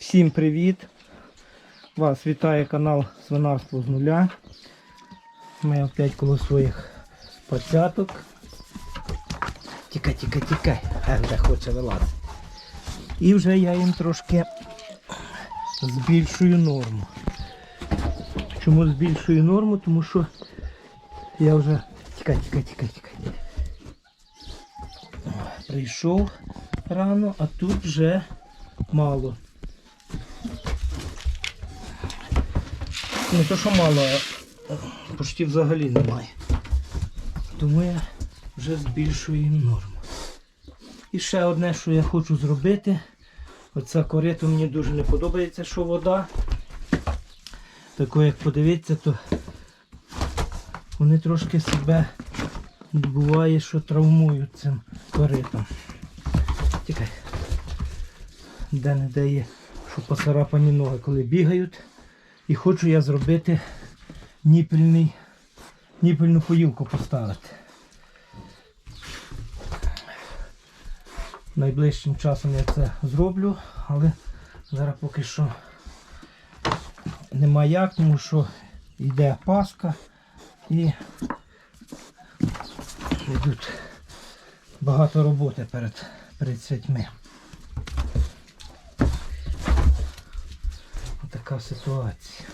Всім привіт! Вас вітає канал Свинарство з нуля. Ми опять коло своїх пацяток. Тікай, тікай, тікай, вже хоче вилазити. І вже я їм трошки збільшую норму. Чому збільшую норму? Тому що я вже... Тікай, тікай, тікай, тікай. Прийшов рано, а тут вже мало. Не то, що мало, а почти взагалі немає. Тому я вже збільшую їм норму. І ще одне, що я хочу зробити. Оця корито мені дуже не подобається, що вода. Тако як подивитися, то вони трошки себе буває, що травмують цим коритом. Тікай. Де не де є, що поцарапані ноги, коли бігають. І хочу я зробити ніпельний, ніпельну поїлку поставити. Найближчим часом я це зроблю, але зараз поки що нема як, тому що йде Пасха і йдуть багато роботи перед, перед святьми. Така ситуація.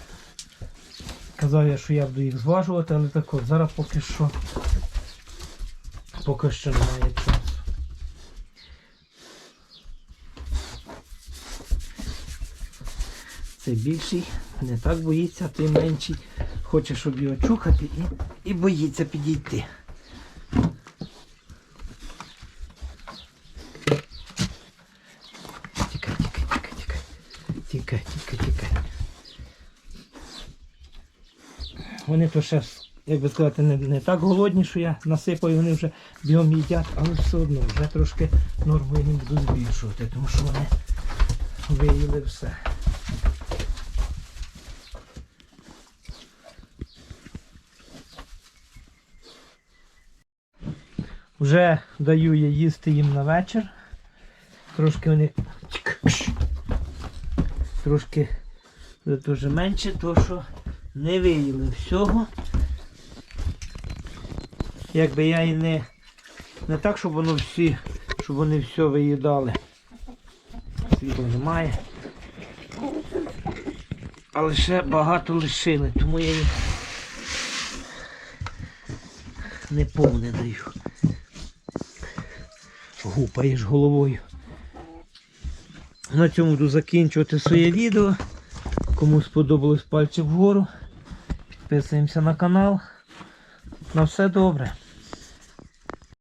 Казав я, що я буду їх зважувати, але так от, зараз поки що поки що немає часу. Цей більший не так боїться, а той менший хоче, щоб його чухати і, і боїться підійти. Тікай, тікай, тікай, тікай. Тікай, тікай, тікай. Вони то ще, як би сказати, не, не так голодні, що я насипаю, вони вже бігом їдять, але все одно вже трошки норму я не буду збільшувати, тому що вони виїли все. Вже даю я їсти їм на вечір. Трошки вони трошки дуже менше, то що не виїли всього. Якби я і не, не так, щоб воно всі, щоб вони все виїдали. Світла немає. Але ще багато лишили, тому я їм не повне даю. Гупаєш головою. На цьому буду закінчувати своє відео. Кому сподобалось пальці вгору. Підписуємося на канал. На все добре.